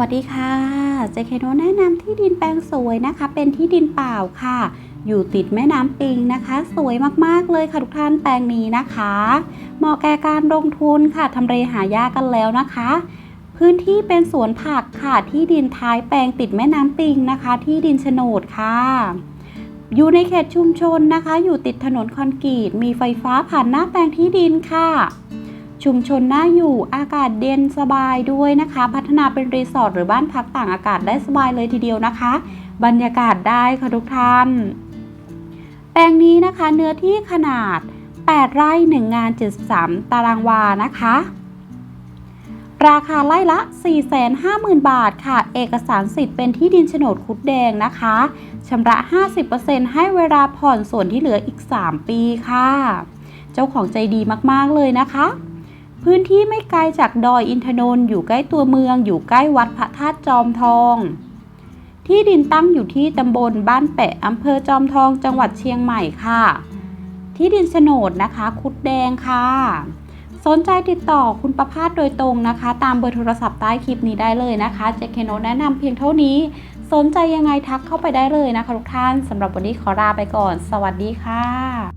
วัสดีค่ะ เจเคโนแนะนำที่ดินแปลงสวยนะคะ เป็นที่ดินเปล่าค่ะ อยู่ติดแม่น้ำปิงนะคะ สวยมากๆเลยค่ะทุกท่านแปลงนี้นะคะ เหมาะแก่การลงทุนค่ะทำเลหายากกันแล้วนะคะ พื้นที่เป็นสวนผักค่ะ ที่ดินท้ายแปลงติดแม่น้ำปิงนะคะ ที่ดินโฉนดค่ะ อยู่ในเขตชุมชนนะคะ อยู่ติดถนนคอนกรีต มีไฟฟ้าผ่านหน้าแปลงที่ดินค่ะ ชุมชนน่าอยู่อากาศเย็นสบายด้วยนะคะ พัฒนาเป็นรีสอร์ทหรือบ้านพักต่างอากาศได้สบายเลยทีเดียวนะคะ บรรยากาศได้ค่ะทุกท่าน แปลงนี้นะคะเนื้อที่ขนาด 8 ไร่1งาน 73 ตารางวานะคะราคาไร่ละ 450,000 บาทค่ะ เอกสารสิทธิ์เป็นที่ดินโฉนดคุดแดงนะคะ ชำระ 50%ให้เวลาผ่อนส่วนที่เหลืออีก 3 ปีค่ะ เจ้าของใจดีมาก ๆ เลยนะคะ พื้นที่ไม่ไกลจากดอยอินทนนท์อยู่ใกล้ตัวเมืองอยู่ใกล้วัดพระธาตุจอมทอง ที่ดินตั้งอยู่ที่ตำบลบ้านแปะอำเภอจอมทองจังหวัดเชียงใหม่ค่ะ ที่ดินโฉนดนะคะ คุดแดงค่ะ สนใจติดต่อคุณประพาสโดยตรงนะคะ ตามเบอร์โทรศัพท์ใต้คลิปนี้ได้เลยนะคะเจคเคโนแนะนำเพียงเท่านี้ สนใจยังไงทักเข้าไปได้เลยนะคะทุกท่านสำหรับวันนี้ขอลาไปก่อน สวัสดีค่ะ